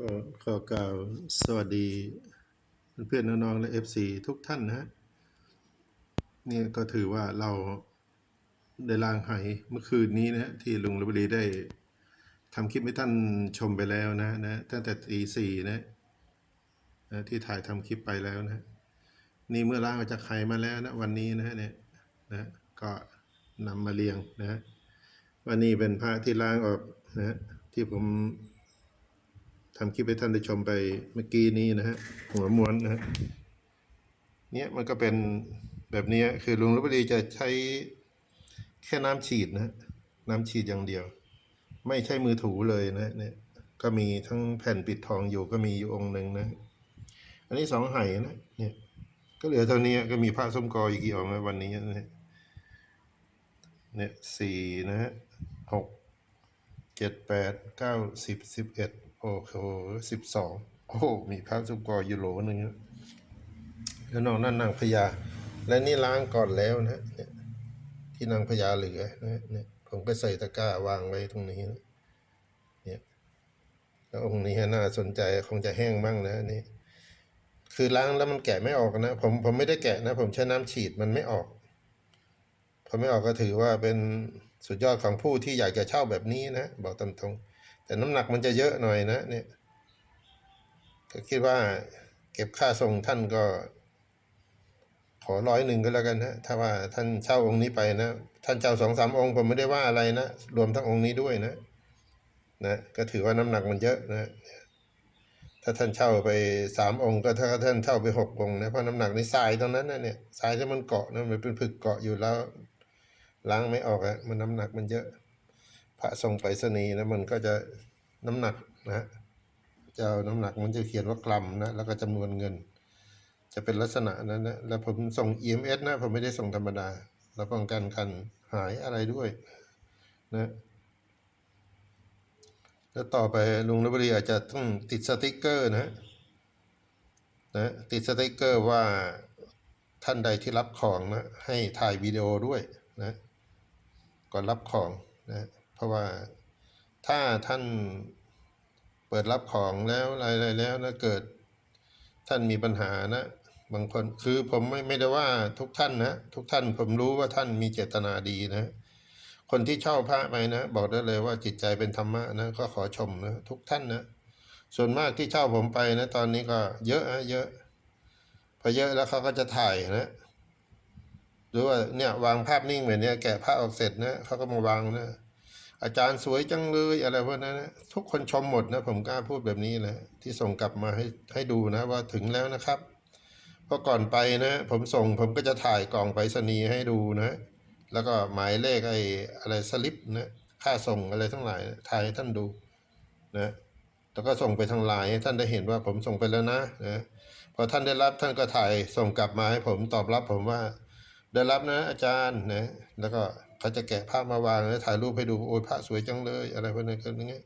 ก็ขอกล่าวสวัสดี เพื่อนๆน้องๆและ FC ทุกท่านนะฮะนี่ก็ถือว่าเราได้ลางหายเมื่อคืนนี้นะที่ลุงระบดีได้ทำคลิปให้ท่านชมไปแล้วนะนะตั้งแต่ตีสี่นะนะที่ถ่ายทำคลิปไปแล้วนะ นี่เมื่อล้างออกจากไข่มาแล้วนะวันนี้นะเนี่ยนะก็นำมาเรียงนะวันนี้เป็นพระที่ล้างออกนะที่ผม ทำคลิปให้ท่านได้ชมไปเมื่อกี้นี้นะฮะหัวม้วนนะฮะเนี่ยมันก็เป็นแบบนี้คือลุงรับดีจะใช้แค่น้ำฉีดนะน้ำฉีดอย่างเดียว ไม่ใช่มือถูเลยนะเนี่ยก็มีทั้งแผ่นปิดทองอยู่ก็มีอยู่องค์หนึ่งนะ อันนี้สองไหนะเนี่ย ก็เหลือเท่านี้ก็มีผ้าส้มกออีกกี่องค์นะวันนี้นะเนี่ยเนี่ยสี่นะฮะหกเจ็ดแปดเก้าสิบสิบเอ็ด โอ้โหสิบสองโอ้โห มีพระสุกรยูโรหนึ่งแล้วนอกนั้นนางพญา และนี่ล้างก่อนแล้วนะเนี่ยที่นางพญาเหลือนะเนี่ยผมก็ใส่ตะกร้าวางไว้ตรงนี้นะเนี่ยแล้วองค์นี้น่าสนใจคงจะแห้งมั่งนะนี่คือล้างแล้วมันแกะไม่ออกนะผมผมไม่ได้แกะนะ ผมใช้น้ำฉีดมันไม่ออกพอไม่ออกก็ถือว่าเป็นสุดยอดของผู้ที่อยากจะเช่าแบบนี้นะ บอกตามตรง แต่น้ำหนักมันจะเยอะหน่อยนะเนี่ยก็คิดว่าเก็บค่าส่งท่านก็ ขอร้อยหนึ่งก็แล้วกันนะถ้าว่าท่านเช่าองค์นี้ไปนะ ท่านเช่าสองสามองค์ผมไม่ได้ว่าอะไรนะ รวมทั้งองค์นี้ด้วยนะ นะก็ถือว่าน้ำหนักมันเยอะนะถ้าท่านเช่าไปสามองค์ ก็ถ้าท่านเช่าไปหกองค์นะเพราะน้ำหนักในทรายตรงนั้นนะเนี่ยทรายที่มันเกาะนะมันเป็นผึกเกาะอยู่แล้วล้างไม่ออกอะมันน้ำหนักมันเยอะ ระทรงไปรษณีย์นะมันก็จะน้ำหนักนะจะเอาน้ำหนักมันจะเขียนว่ากรัมนะแล้วก็จำนวนเงิน จะเป็นลักษณะนั้นนะแล้วผมส่ง EMS นะผมไม่ได้ส่งธรรมดาเราป้องกันการหายอะไรด้วยนะแล้วต่อไปลุงระบดีอาจจะต้องติดสติกเกอร์นะนะติดสติกเกอร์ว่าท่านใดที่รับของนะให้ถ่ายวิดีโอด้วยนะก่อนรับของนะ ราะว่าถ้าท่านเปิดรับของแล้วอะไรๆแล้วนะเกิดท่านมีปัญหานะบางคนคือผมไม่ไม่ได้ว่าทุกท่านนะทุกท่านผมรู้ว่าท่านมีเจตนาดีนะ คนที่เช่าพระไปนะ บอกได้เลยว่าจิตใจเป็นธรรมะนะก็ขอชมนะทุกท่านนะ ส่วนมากที่เช่าผมไปนะ ตอนนี้ก็เยอะนะเยอะพอเยอะแล้วเขาก็จะถ่ายนะหรือว่าเนี่ยวางภาพนิ่งแบบเนี้ยแกะภาพออกเสร็จนะเขาก็มาวางนะ อาจารย์สวยจังเลยอะไรพวกนั้นนะทุกคนชมหมดนะผมกล้าพูดแบบนี้เลยที่ส่งกลับมาให้ให้ดูนะว่าถึงแล้วนะครับเพราะก่อนไปนะผมส่งผมก็จะถ่ายกล่องไปรษณีย์ให้ดูนะ แล้วก็หมายเลขไอ้อะไรสลิปนะค่าส่งอะไรทั้งหลายถ่ายให้ท่านดูนะแล้วก็ส่งไปทางไลน์ให้ท่านได้เห็นว่าผมส่งไปแล้วนะนะพอท่านได้รับท่านก็ถ่ายส่งกลับมาให้ผมตอบรับผมว่าได้รับนะอาจารย์นะแล้วก็ เขาจะแกะภาพมาวางแล้วถ่ายรูปให้ดูโอ้ยพระสวยจังเลย อะไรพวกนั้ก็อย่างเงี้ย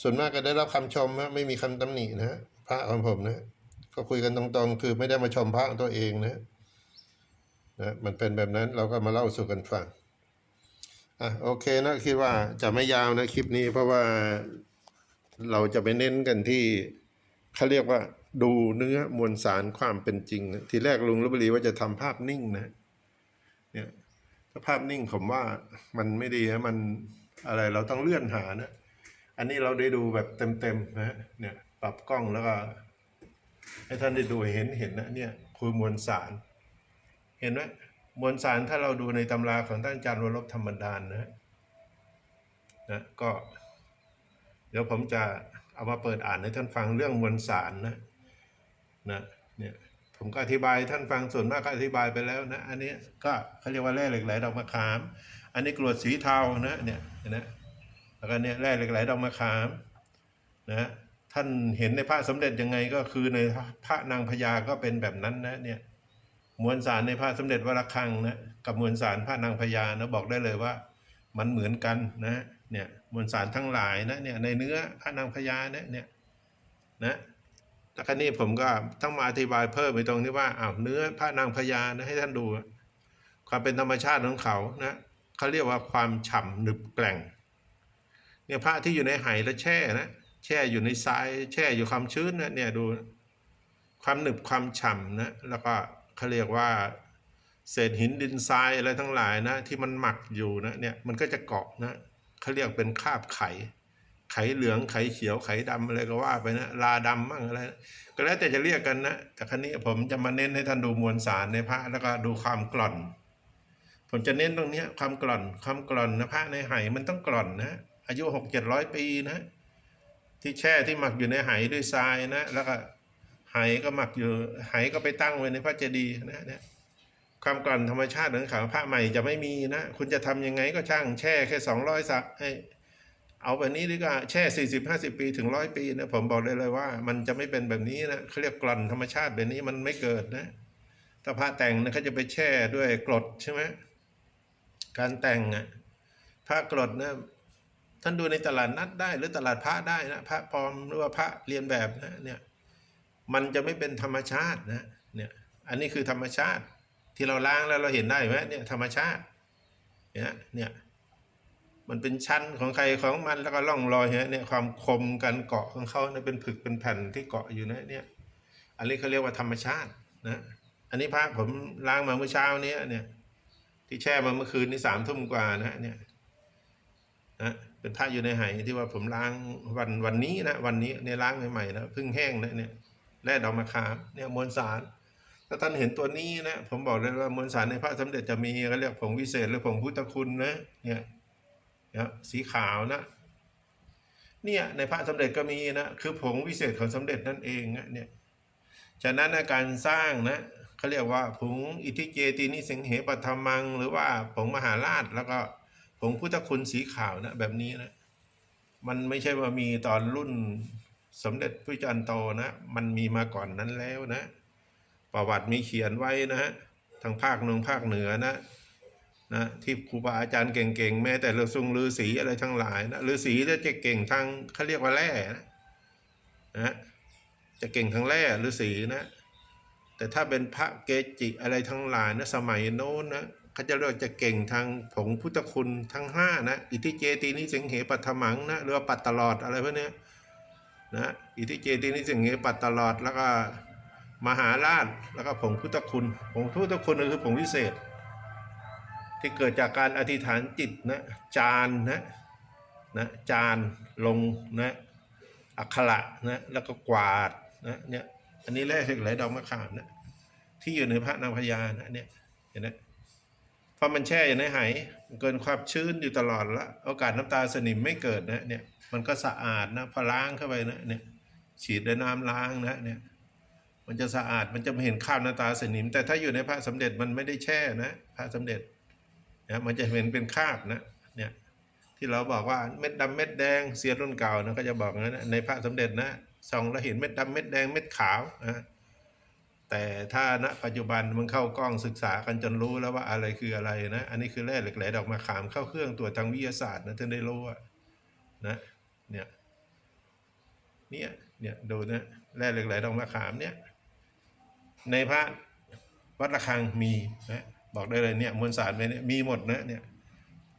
ส่วนมากก็ได้รับคำชมนะไม่มีคำตำหนินะพระของผมนะก็คุยกันตรงๆ คือไม่ได้มาชมพระตัวเองนะนะมันเป็นแบบนั้นเราก็มาเล่าสู่กันฟังอะโอเคนะคิดว่าจะไม่ยาวนะคลิปนี้ เพราะว่าเราจะไปเน้นกันที่เขาเรียกว่าดูเนื้อมวลสารความเป็นจริงนะทีแรกลุงลบบุรีว่าจะทำภาพนิ่งนะเนี่ย ถ้าภาพนิ่งผมว่ามันไม่ดีนะมันอะไรเราต้องเลื่อนหานะ อันนี้เราได้ดูแบบเต็มๆนะเนี่ยปรับกล้องแล้วก็ให้ท่านได้ดูเห็นเห็นนะเนี่ยคือมวลสาร เห็นไหมมวลสารถ้าเราดูในตำราของท่านอาจารย์วรบธรรมดานนะนะก็ เดี๋ยวผมจะเอามาเปิดอ่านให้ท่านฟังเรื่องมวลสารนะนะ ผมก็อธิบายท่านฟังส่วนมากก็อธิบายไปแล้วนะ อันนี้ก็เขาเรียกว่าแร่เหล็กไหลดอกมะขาม อันนี้กรวดสีเทานะเนี่ยนะแล้วก็เนี่ยแร่เหล็กไหลดอกมะขามนะท่านเห็นในพระสมเด็จยังไงก็คือในพระนางพญาก็เป็นแบบนั้นนะเนี่ยมวลสารในพระสมเด็จวรคังนะกับมวลสารพระนางพญานะบอกได้เลยว่า มันเหมือนกันนะเนี่ยมวลสารทั้งหลายนะเนี่ยในเนื้อพระนางพญานี่ยเนี่ยนะ แล้วก็นี่ผมก็ต้องมาอธิบายเพิ่มไปตรงที่ว่าอ้าวเนื้อพระนางพญานะให้ท่านดู ความเป็นธรรมชาติของเขานะเขาเรียกว่าความฉ่ำหนึบแกร่งเนี่ยพระที่อยู่ในไหและแช่นะแช่อยู่ในทรายแช่อยู่ความชื้นนะเนี่ยดูความหนึบความฉ่ำนะแล้วก็เขาเรียกว่า เศษหินดินทรายอะไรทั้งหลายนะ ที่มันหมักอยู่นะเนี่ยมันก็จะเกาะนะเขาเรียกเป็นคราบไข ไขเหลืองไขเขียวไขดำอะไรก็ว่าไปนะลาดำมั่งอะไรก็แล้วแต่จะเรียกกันนะแต่ครั้นี้ผมจะมาเน้นให้ท่านดูมวลสารในพระแล้วก็ดูความกร่อน ผมจะเน้นตรงนี้ความกร่อน ความกร่อนนะพระในไหมันต้องกร่อนนะอายุหกเจ็ดร้อยปีนะ ที่แช่ที่หมักอยู่ในไหด้วยทรายนะ แล้วก็ไหก็หมักอยู่ไหก็ไปตั้งไว้ในพระเจดีย์นะเนี่ยความกร่อนธรรมชาติของขาพระใหม่จะไม่มีนะ คุณจะทำยังไงก็ช่างแช่แค่สองร้อยสักให้ เอาแบบนี้ดีกว่าแช่สี่สิบห้าสิบปีถึงร้อยปีนะผมบอกได้เลยว่า มันจะไม่เป็นแบบนี้นะเขาเรียกกร่นธรรมชาติแบบนี้มันไม่เกิดนะถ้าพระแต่งนะเขาจะไปแช่ด้วยกรดใช่ไหมการแต่งอะพระกรดนะท่านดูในตลาดนัดได้ หรือตลาดพระได้นะพระปลอมหรือว่าพระเรียนแบบนะเนี่ยมันจะไม่เป็นธรรมชาตินะเนี่ยอันนี้คือธรรมชาติ ที่เราล้างแล้วเราเห็นได้ไหมเนี่ยธรรมชาติเนี่ยเนี่ย มันเป็นชั้นของใครของมันแล้วก็ล่องรอยเนี่ยความคมกันเกาะของเขาเนี่ยเป็นผึกเป็นแผ่นที่เกาะอยู่นะเนี่ยอันนี้เขาเรียกว่าธรรมชาตินะอันนี้พระผมล้างมาเมื่อเช้านี้เนี่ยที่แช่มาเมื่อคืนนี่สามทุ่มกว่านะเนี่ยนะเป็นพระอยู่ในไหที่ว่าผมล้างวันวันนี้นะวันนี้เนี่ยล้างใหม่ๆนะเพิ่งแห้งนะเนี่ยแร่ดอกมะขามเนี่ยมวลสารถ้าท่านเห็นตัวนี้นะผมบอกเลยว่ามวลสารในพระสมเด็จจะมีเขาเรียกผงวิเศษหรือผงพุทธคุณนะเนี่ย นี่ยสีขาวนะ เนี่ยในพระสมเด็จก็มีนะคือผงวิเศษของสมเด็จนั่นเองนะเนี่ยฉะนั้นนการสร้างนะเขาเรียกว่าผงอิทิเจตินิสิงเหปัทมัง หรือว่าผงมหาราชแล้วก็ผงพุทธคุณสีขาวนะแบบนี้นะมันไม่ใช่ว่ามีตอนรุ่นสมเด็จพระจันโตนะ มันมีมาก่อนนั้นแล้วนะ ประวัติมีเขียนไว้นะฮะทางภาคหนึ่งภาคเหนือนะ นะที่ครูบาอาจารย์เก่งๆ แม้แต่ฤาษุฤาษีอะไรทั้งหลายนะฤาษีจะเก่งทางเขาเรียกว่าแร่นะนะจะเก่งทางแร่ฤาษีนะ แต่ถ้าเป็นพระเกจิอะไรทั้งหลายนะสมัยโน้นนะเขาจะเรียกจะเก่งทางผงพุทธคุณทั้งห้านะอิทธิเจตีนิสิงเหปัทมังนะหรือปัตตลอดอะไรพวกนี้นะอิทธิเจตีนิสิงเหปัตตลอดแล้วก็มหาราชแล้วก็ผงพุทธคุณผงพุทธคุณคือผงวิเศษ ที่เกิดจากการอธิษฐานจิตนะจานนะนะจานลงนะอักขระนะแล้วก็กวาดนะเนี่ยอันนี้แร่เหล็กไหลดอกมะขามนะที่อยู่ในพระนางพญานะเนี่ยเห็นไหมพราะมันแช่อยู่ในไหมันเกินความชื้นอยู่ตลอดละโอกาสน้ำตาสนิมไม่เกิดนะเนี่ยมันก็สะอาดนะพอล้างเข้าไปนะเนี่ยฉีดด้วยน้ำล้างนะเนี่ยมันจะสะอาดมันจะไม่เห็นคราบน้ำตาสนิม แต่ถ้าอยู่ในพระสมเด็จมันไม่ได้แช่นะพระสมเด็จ นะมันจะเห็นเป็นคาบนะเนี่ยที่เราบอกว่าเม็ดดำเม็ดแดงเสียรุ่นเก่านะก็จะบอกงั้นะในพระสมเด็จนะส่องแล้วเห็นเม็ดดำเม็ดแดงเม็ดขาวนะแต่ถ้าณปัจจุบันมันเข้ากล้องศึกษากันจนรู้แล้วว่าอะไรคืออะไรนะอันนี้คือแร่เหล็กไหลดอกมะขามเข้าเครื่องตรวจทางวิทยาศาสตร์นะถึงได้รู้ว่านะเนี่ยเนี่ยเนี่ยดูนะแร่เหล็กไหลดอกมะขามเนี่ยในพระวัดระฆังมีนะ บอกได้เลยเนี่ยมวลสารไปเนี่ยมีหมดนะเนี่ย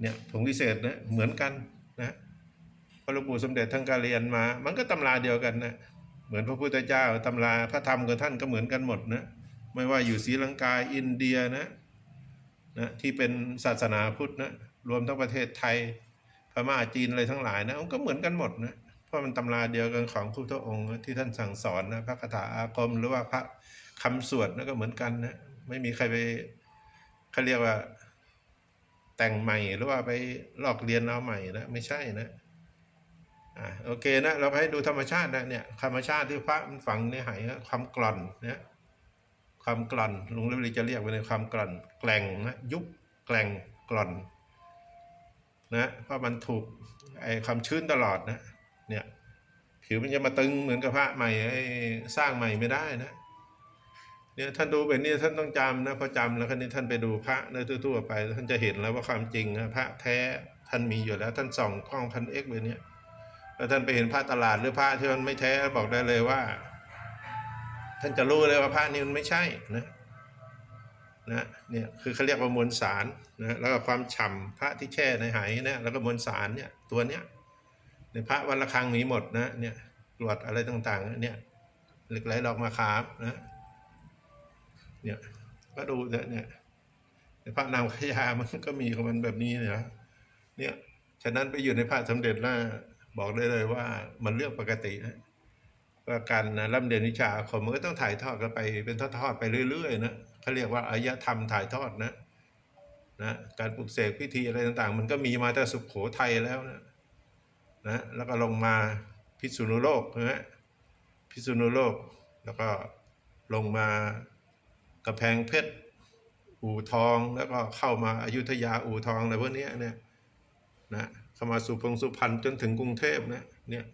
เนี่ยผงวิเศษนะเหมือนกันนะพระหลวงปู่สมเด็จทั้งการเรียนมา มันก็ตำราเดียวกันนะเหมือนพระพุทธเจ้าตำราพระธรรมกับท่านก็เหมือนกันหมดนะไม่ว่าอยู่ศรีลังกาอินเดียนะนะที่เป็นศาสนาพุทธนะรวมทั้งประเทศไทยพม่าจีนอะไรทั้งหลายนะมันก็เหมือนกันหมดนะเพราะมันตำราเดียวกันของพุทธองค์ที่ท่านสั่งสอนนะพระคาถาอาคมหรือว่าพระคำสวดนั่นก็เหมือนกันนะไม่มีใครไป เขาเรียกว่า แต่งใหม่หรือว่าไปลอกเรียนเอาใหม่นะไม่ใช่นะอ่าโอเคนะเราให้ดูธรรมชาตินะเนี่ยธรรมชาติที่พระมันฝังในไหนะความกร่อนนะความกร่อนลุงเรลีจะเรียกว่าในความกร่อน แกล่งนะยุบแกล่งกร่อนนะเพราะมันถูกไอ้ความชื้นตลอดนะเนี่ยผิวมันจะมาตึงเหมือนกับพระใหม่ไอสร้างใหม่ไม่ได้นะ เนี่ยท่านดูแบบนี้ท่านต้องจำนะพอจำแล้วคราวนี้ท่านไปดูพระในทั่วๆไป ท่านจะเห็นแล้วว่าความจริงนะพระแท้ท่านมีอยู่แล้ว ท่านส่องกล้องพันเอ็กแบบนี้แล้วท่านไปเห็นพระตลาดหรือพระที่มันไม่แท้บอกได้เลยว่า ท่านจะรู้เลยว่าพระนี้มันไม่ใช่นะนะเนี่ยคือเขาเรียกว่ามวลสารนะแล้วก็ความฉ่ำพระที่แช่ในไหเนี่ยแล้วก็มวลสารเนี่ยตัวเนี้ยในพระวันละครั้งมีหมดนะเนี่ยกรวดอะไรต่างๆเนี่ยเหล็กไหลดอกมะขามนะ เนี่ย ก็ดูเนี่ยเนี่ยในพระนางพญามันก็มีของมันแบบนี้นะเนี่ยฉะนั้นไปอยู่ในพระสมเด็จแล้วบอกได้เลยว่ามันเรื่องปกตินะว่าการร่ำเรียนวิชาอาคมมันก็ต้องถ่ายทอดกันไปเป็นทอดๆไปเรื่อยๆนะเขาเรียกว่าอายธรรมถ่ายทอดนะนะการปลุกเสกพิธีอะไรต่างๆ มันก็มีมาแต่สุขโขทัยแล้วนะนะแล้วก็ลงมาพิษณุโลกนะพิษณุโลกแล้วก็ลงมา กระแพงเพชร อู่ทองแล้วก็เข้ามาอายุทยาอู่ทองอะไรพวกนี้เนี่ยนะเข้ามาสุพงสุพรรณจนถึงกรุงเทพนะเนี่ย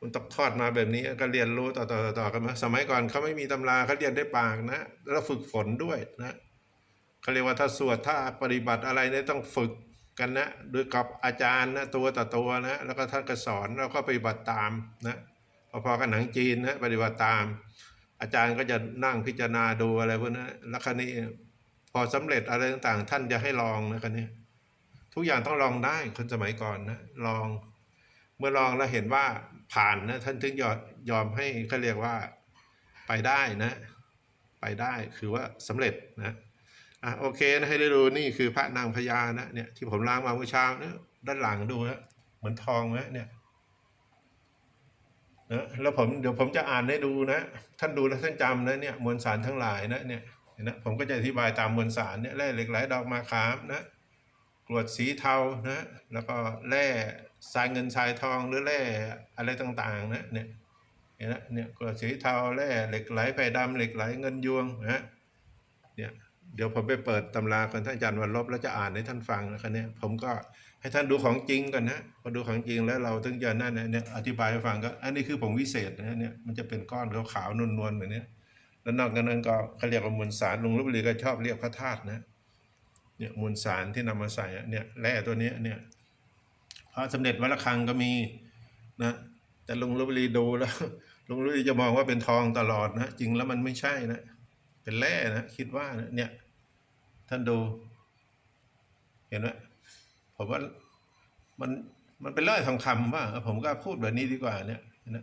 มันตกทอดมาแบบนี้ก็เรียนรู้ต่อต่อต่อกันมาสมัยก่อนเขาไม่มีตำราเขาเรียนได้ปากนะแล้วฝึกฝนด้วยนะเขาเรียกว่าถ้าสวดถ้าปฏิบัติอะไรเนี่ยต้องฝึกกันนะโดยกับอาจารย์นะตัวต่อตัวนะแล้วก็ท่านก็สอนแล้วก็ปฏิบัติตามนะพอๆกับหนังจีนนะปฏิบัติตาม อาจารย์ก็จะนั่งพิจารณาดูอะไรพวกนั้นแล้วครนี้พอสำเร็จอะไรต่างๆ ท่านจะให้ลองนะคราวนี้ ทุกอย่างต้องลองได้คนสมัยก่อนนะลอง เมื่อลองแล้วเห็นว่าผ่านนะท่านถึงยอมยอมให้เขาเรียกว่าไปได้นะ ไปได้คือว่าสำเร็จนะอะโอเคนะให้ได้ดูนี่คือพระนางพญานะเนี่ยที่ผมล้างมาเมื่อเช้านี่ยด้านหลังดูนะเหมือนทองไหมเนี่ย นะแล้วผมเดี๋ยวผมจะอ่านให้ดูนะ ท่านดูแล้วท่านจำนะเนี่ยมวลสารทั้งหลายนะเนี่ยนะผมก็จะอธิบายตามมวลสารเนี่ยแร่เหล็กไหลดอกมาขามนะกรวดสีเทานะแล้วก็แร่ทรายเงินทรายทองหรือแร่อะไรต่างๆนะเนี่ยเห็นนะเนี่ยกรวดสีเทาแร่เหล็กไหลไฟดำเหล็กไหลเงินยวงนะเนี่ยเดี๋ยวผมไปเปิดตำราของท่านอาจารย์วันลบแล้วจะอ่านให้ท่านฟังนะครับเนี่ยผมก็ ให้ท่านดูของจริงก่อนนะพอดูของจริงแล้วเราถึงจะนั่นนะเนี่ยอธิบายให้ฟังก็อันนี้คือผงวิเศษนะเนี่ยมันจะเป็นก้อนขาวๆนวลๆแบบนี้แล้วนอกจากนั้นก็เขาเรียกว่ามวลสารลุงลบบุรีก็ชอบเรียกพระธาตุนะเนี่ยมวลสารที่นำมาใส่เนี่ยแร่ตัวนี้เนี่ยพระสมเด็จวัดระฆังก็มีนะแต่ลุงลบบุรีดูแล้วลุงลบบุรีจะมองว่าเป็นทองตลอดนะจริงแล้วมันไม่ใช่นะเป็นแร่นะคิดว่านะเนี่ยท่านดูเห็นไหม ผมว่ามันมันเป็นแร่ทองคำว่าผมก็พูดแบบนี้ดีกว่าเนี่ยนไหม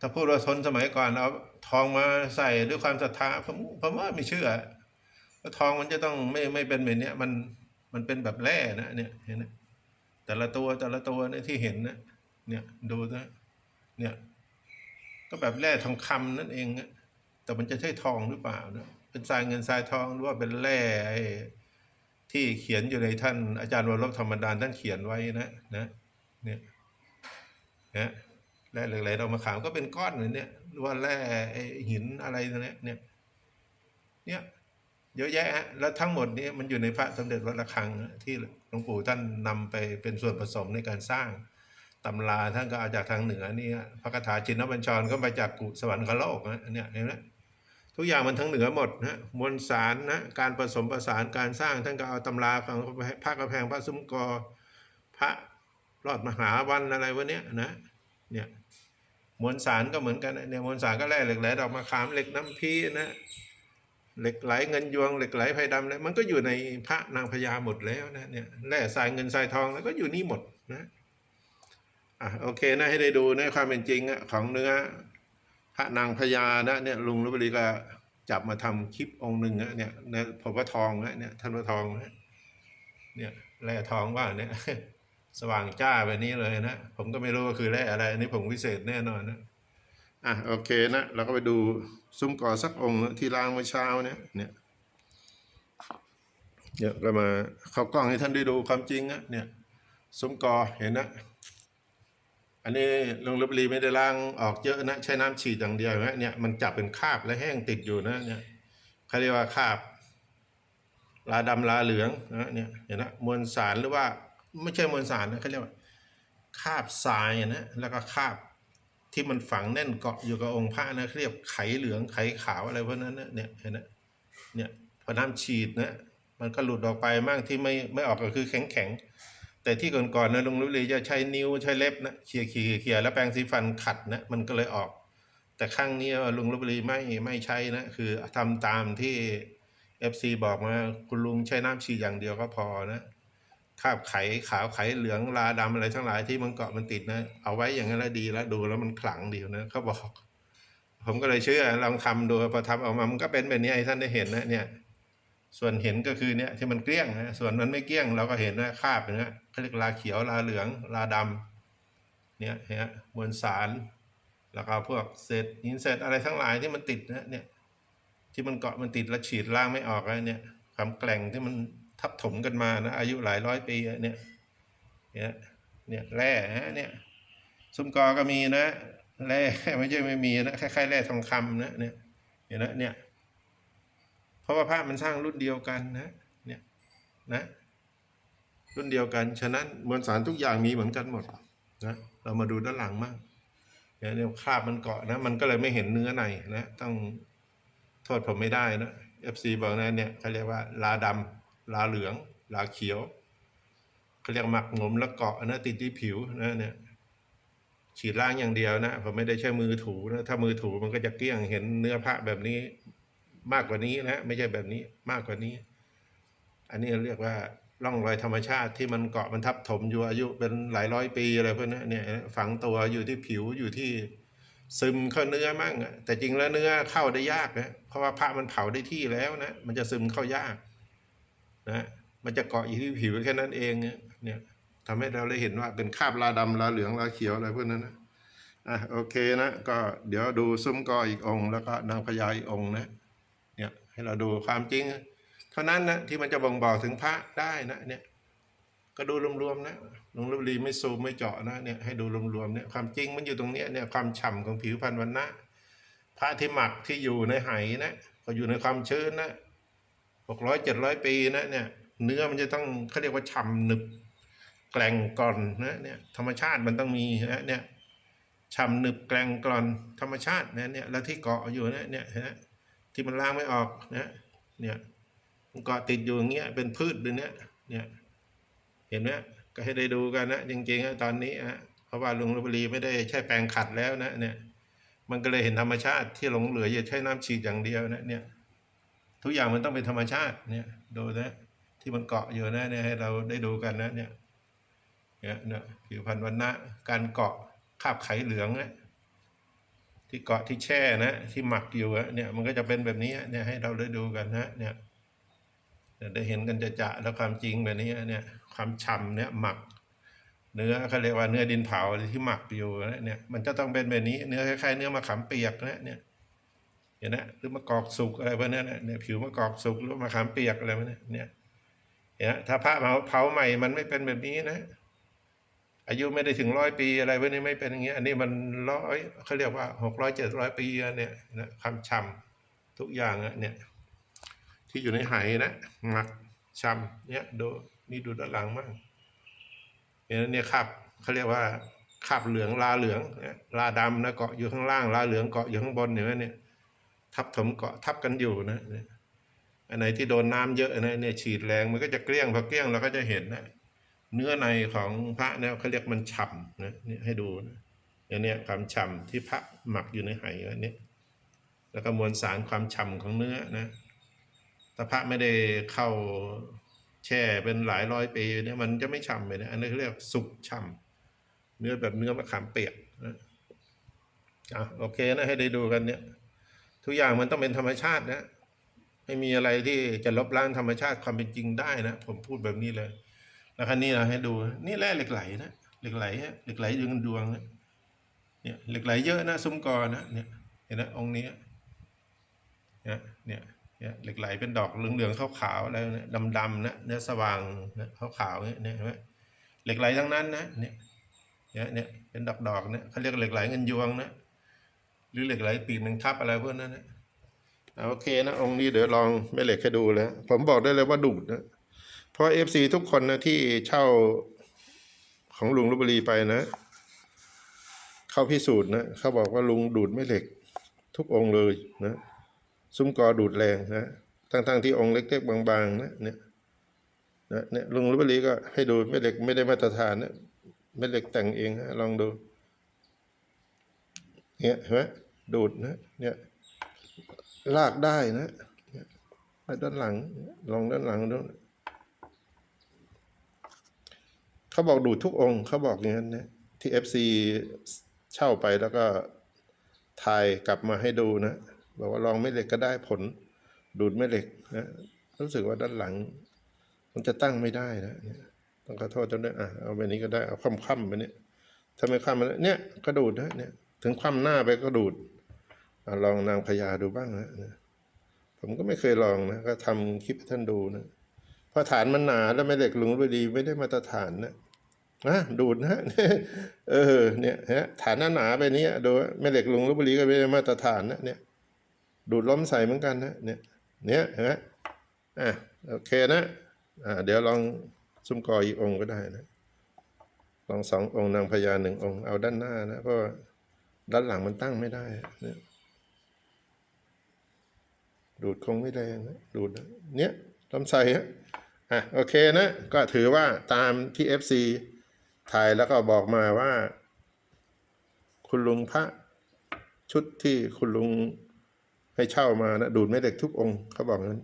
ถ้าพูดว่าทนสมัยก่อนเอาทองมาใส่ด้วยความศรัทธาผมผมว่าไม่เชื่อว่าทองมันจะต้องไม่ไม่เป็นแบบเนี้ยมันมันเป็นแบบแร่นะเนี่ยเห็นไหมแต่ละตัวแต่ละตัวเนี่ยที่เห็นนะเนี่ยดูนะเนี่ยก็แบบแร่ทองคำนั่นเองนะแต่มันจะใช่ทองหรือเปล่านะเป็นทรายเงินทรายทองหรือว่าเป็นแร่ ที่เขียนอยู่ในท่านอาจารย์วรลบธรรมดานท่านเขียนไว้นะนะเนี่ยนะแร่เหล็กไหลดอกมะขามก็เป็นก้อนเหมือนเนี่ยหรือว่าแร่ไอหินอะไรตัวเนี้ยเนี่ยเนี่ยเยอะแยะฮะแล้วทั้งหมดนี้มันอยู่ในพระสมเด็จวัดระฆังที่หลวงปู่ท่านนำไปเป็นส่วนผสมในการสร้างตำราท่านก็เอาจากทางเหนือนี่พระคาถาจินนบัญชรก็มาจากกุสวรรคโลกนะเนี่ยเห็นไหม ทุกอย่างมันทั้งเหนือหมดนะมวลสารนะการผสมประสานการสร้างท่านก็เอาตำราของพระกระแพงพระซุ้มกอ พระรอดมหาวันอะไรวะเนี้ยนะเนี่ยมวลสารก็เหมือนกันเนี่ยมวลสารก็แร่เหล็กไหลดอกมะขามเหล็กน้ำพีนะเหล็กไหลเงินยวงเหล็กไหลไฟดำเลยมันก็อยู่ในพระนางพญาหมดแล้วนะเนี่ยแร่ทรายเงินทรายทองแล้วก็อยู่นี่หมดนะอะโอเคนะให้ได้ดูนะความเป็นจริงอะของเนื้อ พระนางพญานะเนี่ยลุงลบบุรีก็จับมาทำคลิปองค์หนึ่งนะเนี่ยในผมว่าทองนะเนี่ยท่านว่าทองนะเนี่ยแร่ทองว่าเนี่ยสว่างจ้าแบบนี้เลยนะผมก็ไม่รู้ว่าคือแร่อะไรอันนี้ผมวิเศษแน่นอนนะอะโอเคนะเราก็ไปดูซุ้มก่อสักองค์ที่ล้างเมื่อเช้าเนี่ยเนี่ยเนี่ยก็มาเข้ากล้องให้ท่านได้ดูความจริงนะเนี่ยซุ้มก่อเห็นนะ อันนี้ลงลบบุรีไม่ได้ล้างออกเยอะนะ ใช้น้ำฉีดอย่างเดียวนะเนี่ยมันจับเป็นคราบและแห้งติดอยู่นะเนี่ยเขาเรียกว่าคราบลาดำลาเหลืองนะเนี่ยเห็นนะมวลสารหรือว่าไม่ใช่มวลสารนะเขาเรียกว่าคราบทรายนะแล้วก็คราบที่มันฝังแน่นเกาะอยู่กับองค์พระนะเรียกไขเหลืองไขขาวอะไรพวกนั้นนะเนี่ยเห็นนะเนี่ยพอน้ำฉีดนะมันก็หลุดออกไปมั่งที่ไม่ไม่ออกก็คือแข็งแข็ง แต่ที่ก่อนๆนะลุงลุลีจะใช้นิ้วใช้เล็บนะเขี่ยเขี่ยเขี่ยแล้วแปรงสีฟันขัดนะมันก็เลยออก แต่ครั้งนี้ลุงลบบุรีไม่ไม่ใช้นะคือทำตามที่ FC บอกมาคุณลุงใช้น้ำฉีดอย่างเดียวก็พอนะคราบไขขาวไขเหลืองลาดำอะไรทั้งหลายที่มันเกาะมันติดนะ เอาไว้อย่างนั้นแล้วดีแล้วดูแล้วมันขลังดีนะเขาบอก ผมก็เลยเชื่อลองทำดูพอทำออกมามันก็เป็นแบบนี้ให้ท่านได้เห็นนะเนี่ย ส่วนเห็นก็คือเนี่ยที่มันเกลี้ยงนะส่วนมันไม่เกลี้ยงเราก็เห็นนะคาบนะเขาเรียกลาเขียวลาเหลืองลาดำเนี่ยเห็นไหมวลสาร แล้วก็พวกเศษหินเศษอะไรทั้งหลายที่มันติดนะเนี่ยที่มันเกาะมันติดแล้วฉีดล้างไม่ออกแล้วเนี่ยความแกร่งที่มันทับถมกันมานะอายุหลายร้อยปีเนี่ยเนี่ยเนี่ยแร่ฮะเนี่ยซุ้มกอก็มีนะแร่ไม่ใช่ไม่มีนะคล้ายๆแร่ทองคำนะเนี่ยเห็นนะเนี่ย เพราะว่าพระมันสร้างรุ่นเดียวกันนะเนี่ยนะรุ่นเดียวกัน ฉะนั้นมวลสารทุกอย่างมีเหมือนกันหมดนะเรามาดูด้านหลังมั่งเนี่ยเนี่ยคราบมันเกาะนะ มันก็เลยไม่เห็นเนื้อในนะต้องโทษผมไม่ได้นะ FC บอกนะเนี่ยเขาเรียกว่าลาดำลาเหลือง ลาเขียวเขาเรียกหมักหมมแล้วเกาะนะติดที่ผิวนะเนี่ยฉีดล้างอย่างเดียวนะผมไม่ได้ใช้มือถูนะถ้ามือถูมันก็จะเกลี้ยงเห็นเนื้อพระแบบนี้ มากกว่านี้นะไม่ใช่แบบนี้มากกว่านี้ อันนี้เรียกว่าร่องรอยธรรมชาติที่มันเกาะมันทับถมอยู่อายุเป็นหลายร้อยปีอะไรพวกนี้เนี่ยฝังตัวอยู่ที่ผิวอยู่ที่ซึมเข้าเนื้อมั่งแต่จริงแล้วเนื้อเข้าได้ยากนะเพราะว่าพระมันเผาได้ที่แล้วนะมันจะซึมเข้ายากนะมันจะเกาะอยู่ที่ผิวแค่นั้นเองเนี่ยทำให้เราได้เห็นว่าเป็นคาบลาดำลาเหลืองลาเขียวอะไรพวกนั้นนะอะโอเคนะก็เดี๋ยวดูซุ้มกออีกองค์แล้วก็นางพญาอีกองค์นะ ให้เราดูความจริง เท่านั้นนะที่มันจะบ่งบอกถึงพระได้นะเนี่ยก็ดูรวมๆนะหลวงลบลีไม่ซูมไม่เจาะนะเนี่ยให้ดูรวมๆเนี่ยความจริงมันอยู่ตรงเนี้ยเนี่ยความฉ่ำของผิวพรรณวันนะพระที่หมักที่อยู่ในไหนะก็อยู่ในความชื้นนะหกร้อยเจ็ดร้อยปีนะเนี่ยเนื้อมันจะต้องเขาเรียกว่าฉ่ำหนึบแกร่งก่อนนะเนี่ยธรรมชาติมันต้องมีนะเนี่ยฉ่ำหนึบแกร่งกร่อนธรรมชาตินะเนี่ยแล้วที่เกาะอยู่นะเนี่ยนไหม ที่มันล้างไม่ออกนะเนี่ยมันเกาะติดอยู่อย่างเงี้ยเป็นพืชเลยเนี่ยเนี่ยเห็นไหมก็ให้ได้ดูกันนะจริงๆอะตอนนี้ฮะเพราะว่าลุงลพบุรีไม่ได้ใช้แปรงขัดแล้วนะเนี่ยมันก็เลยเห็นธรรมชาติที่หลงเหลืออย่าใช้น้ำฉีดอย่างเดียวนะเนี่ยทุกอย่างมันต้องเป็นธรรมชาติเนี่ยดูนะที่มันเกาะอยู่นะเนี่ยให้เราได้ดูกันนะเนี่ยเนี่ยเนี่ยผิวพรรณวันนะการเกาะคราบไขเหลืองนะ ที่เกาะที่แช่นะ ที่หมักอยู่เนี่ยมันก็จะเป็นแบบนี้เนี่ยให้เราได้ดูกันนะเนี่ยได้เห็นกันจะจะแล้วความจริงแบบนี้เนี่ยความฉ่ำเนี่ยหมัก เนื้อเขาเรียกว่าเนื้อดินเผาที่หมักอยู่เนี่ยมันจะต้องเป็นแบบนี้เนื้อคล้ายๆเนื้อมะขามเปียกนะเนี่ยเห็นนะหรือมะกอกสุกอะไรพวกนั้เนี่ยผิวมะกอกสุกหรือมะขามเปียกอะไรพวกนี้เนี่ยเห็นนะถ้าพระเผาเผาใหม่มันไม่เป็นแบบนี้นะ อายุไม่ได้ถึงร้อยปีอะไรพวกนี้ไม่เป็นอย่างเงี้ย อันนี้มันร้อยเขาเรียกว่าหกร้อยเจ็ดร้อยปีเนี่ยนะความฉ่ำทุกอย่างอะเนี่ย ที่อยู่ในไหนะหมักช้ำเนี่ยดูนี่ดูด้านหลังมั่งเนไหมเนี่ยคราบเขาเรียกว่าคราบเหลืองลาเหลืองลาดำนะเกาะอยู่ข้างล่างลาเหลืองเกาะอยู่ข้างบนเห็นไหมเนี่ย ทับถมเกาะทับกันอยู่นะเนี่ยอันไหนที่โดนน้ำเยอะนะเนี่ยฉีดแรงมันก็จะเกลี้ยงพอเกลี้ยงเราก็จะเห็นนะ เนื้อในของพระเนี่ยเขาเรียกมันฉ่ำนะนี่ให้ดูนะอย่างเนี้ยความฉ่ำที่พระหมักอยู่ในไหอันนี้แล้วก็มวลสารความฉ่ำของเนื้อนะถ้าพระไม่ได้เข้าแช่เป็นหลายร้อยปีเนี่ยมันจะไม่ฉ่ำเลยนะอันนี้เขาเรียกสุกฉ่ำเนื้อแบบเนื้อมะขามเปียกนะอะโอเคนะให้ได้ดูกันเนี่ย ทุกอย่างมันต้องเป็นธรรมชาตินะไม่มีอะไรที่จะลบล้างธรรมชาติความเป็นจริงได้นะ ผมพูดแบบนี้เลย แล้วคันนี้นะให้ดูนี่แร่เหล็กไหลนะเหล็กไหลเหล็กไหลดวงดวงนะเนี่ยเหล็กไหลเยอะนะซุ้มกอนะเนี่ยเห็นไหมองค์นี้เนี่ยเนี่ยเนี่ยเหล็กไหลเป็นดอกเหลืองๆขาวๆอะไรเนี่ยดำๆนะเนื้อสว่างนะขาวๆเนี่ยเนี่ยเห็นไหมเหล็กไหลทั้งนั้นนะเนี่ยเนี่ยเนี่ยเป็นดอกๆเนี่ยเขาเรียกเหล็กไหลเงินยวงนะหรือเหล็กไหลปีกแมงทับอะไรพวกนั้นนะอะโอเคนะองค์นี้เดี๋ยวลองแม่เหล็กให้ดูแล้วผมบอกได้เลยว่าดูดนะ เพราะเอฟซีทุกคนนะที่เช่าของลุงลพบุรีไปนะ เขาพิสูจน์นะเขาบอกว่าลุงดูดแม่เหล็ก ทุกองค์เลยนะ ซุ้มกอดูดแรงนะทั้งๆที่องค์เล็กๆบางๆนะเนี่ยนะเนี่ยลุงรุบลีก็ให้ดูไม่เหล็กไม่ได้มาตรฐานนะไม่เหล็กแต่งเองฮะลองดูเนี่ยเห็นไหมดูดนะเนี่ยลากได้นะเนี่ยไปด้านหลังลองด้านหลังดู เขาบอกดูดทุกองค์เขาบอกอย่างนั้นนะที่เอฟซีเช่าไปแล้วก็ถ่ายกลับมาให้ดูนะบอกว่าลองไม่เหล็กก็ได้ผล ดูดไม่เหล็กนะรู้สึกว่าด้านหลัง มันจะตั้งไม่ได้นะต้องขอโทษเจ้าด้วยอะเอาไปนี้ก็ได้เอาคว่ำคว่ำๆไปเนี่ยถ้าไม่คว่ำมันเนี่ยก็ดูดนะเนี่ย ถึงคว่ำหน้าไปก็ดูดอลองนางพญาดูบ้างนะผมก็ไม่เคยลองนะ ก็ทำคลิปให้ท่านดูนะเพราะฐานมันหนาแล้วไม่เหล็กหลงไปดีไม่ได้มาตรฐานนะ นะดูดนะเออเนี่ยฮะฐานหนาๆไปนี้ยดูแม่เหล็กลุงลพบุรีก็ไม่ได้มาตรฐานนะเนี่ย ดูดล้มใส่เหมือนกันนะเนี่ยเนี่ยเห็นไหมอะโอเคนะอ่าเดี๋ยวลองซุ้มกออีกองก็ได้นะลองสององค์นางพญาหนึ่งองค์เอาด้านหน้านะเพราะด้านหลังมันตั้งไม่ได้เนี่ยดูดคงไม่แรงนะดูดเนี่ยลำไส้ฮะอะโอเคนะ ก็ถือว่าตามที่ FC ถ่ายแล้วก็บอกมาว่า คุณลุงพระชุดที่คุณลุงให้เช่ามานะดูดไม่เด็กทุกองค์เขาบอกงั้น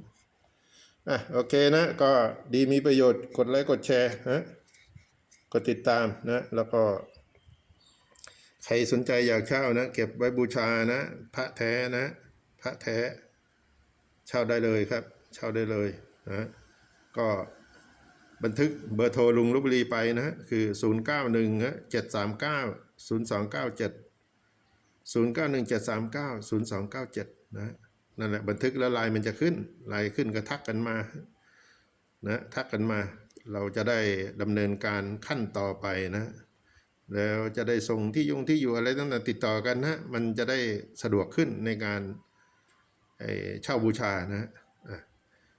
อะโอเคนะ ก็ดีมีประโยชน์กดไลค์กดแชร์ฮะกดติดตามนะ แล้วก็ ใครสนใจอยากเช่านะ เก็บไว้บูชานะ พระแท้นะ พระแท้ เช่าได้เลยครับ เช่าได้เลยนะก็ บันทึกเบอร์โทรลุงลบบุรีไปนะคือ 0 9 1ฮะ739 0297 0 9 1 7 3 9 0 2 9 7นะนั่นแหละบันทึกแล้วลน์มันจะขึ้นลน์ขึ้นก็ทักกันมานะทักกันมา เราจะได้ดำเนินการขั้นต่อไปนะ แล้วจะได้ส่งที่ยงที่อยู่อะไรตั้งแต่ติดต่อกันนะมันจะได้สะดวกขึ้นในการเช่าบูชานะ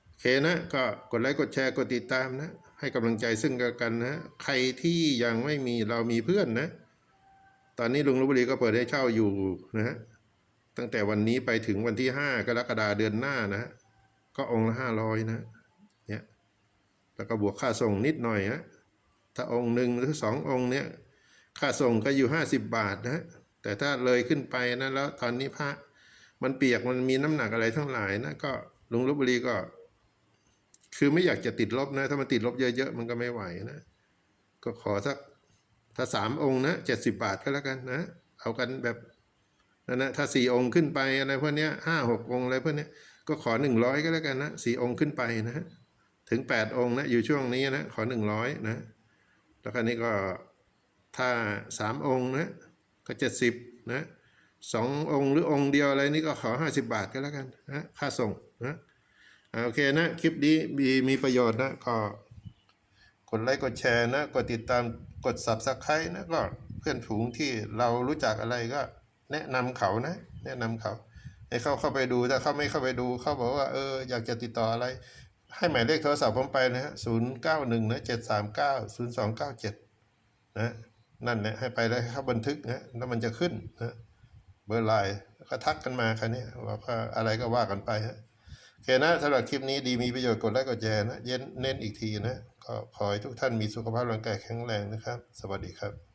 โอเคนะ ก็กดไลค์กดแชร์กดติดตามนะ ให้กำลังใจซึ่งกันนะใครที่ยังไม่มีเรามีเพื่อนนะ ตอนนี้ลุงลบุรีก็เปิดให้เช่าอยู่นะฮะตั้งแต่วันนี้ไปถึงวันที่ห้ากรกฎาเดือนหน้านะก็องค์ละห้าร้อยนะเนี่ยแล้วก็บวกค่าส่งนิดหน่อยฮะถ้าองค์หนึ่งหรือสององค์เนี่ยค่าส่งก็อยู่ห้าสิบบาทนะแต่ถ้าเลยขึ้นไปนะแล้วตอนนี้พระมันเปียกมันมีน้ำหนักอะไรทั้งหลายนะก็ลุงลพบุรีก็ คือไม่อยากจะติดลบนะ ถ้ามันติดลบเยอะๆมันก็ไม่ไหวนะ ก็ขอสักถ้าสามองค์นะเจ็ดสิบาทก็แล้วกันนะ เอากันแบบนั่นนะถ้าสี่องค์ขึ้นไปอะไรพวกนี้ห้าหกองค์อะไรพวกนี้ก็ขอหนึ่งร้อยก็แล้วกันนะสี่องค์ขึ้นไปนะ ถึงแปดองค์นะ อยู่ช่วงนี้นะ ขอหนึ่งร้อยนะ แล้วก็นี้ก็ถ้าสามองค์นะ ก็เจ็ดสิบนะสององค์หรือองค์เดียวอะไรนี่ก็ขอห้าสิบาทก็แล้วกันนะค่าส่งนะ โอเคนะ คลิปนี้มีมีประโยชน์นะ ก็กดไลค์กดแชร์นะ กดติดตามกด subscribe นะก็เพื่อนฝูงที่เรารู้จักอะไรก็แนะนำเขานะ แนะนำเขาให้เขาเข้าไปดูถ้าเขาไม่เข้าไปดูเขาบอกว่าเอออยากจะติดต่ออะไร ให้หมายเลขโทรศัพท์ผมไปนะฮะศูนย์เก้าหนึ่งนะเจ็ดสามเก้าศูนย์สองเก้าเจ็ดนะนั่นแหละให้ไปแล้วให้เขาบันทึกนะแล้วมันจะขึ้นนะเบอร์ไลน์ก็ทักกันมาคันนี้ว่าอะไรก็ว่ากันไปฮะ โอเคนะสำหรับคลิปนี้ดีมีประโยชน์กดไลค์กดแชร์นะเย็นเน้นอีกทีนะ ก็ขอให้ทุกท่านมีสุขภาพร่างกายแข็งแรงนะครับ สวัสดีครับ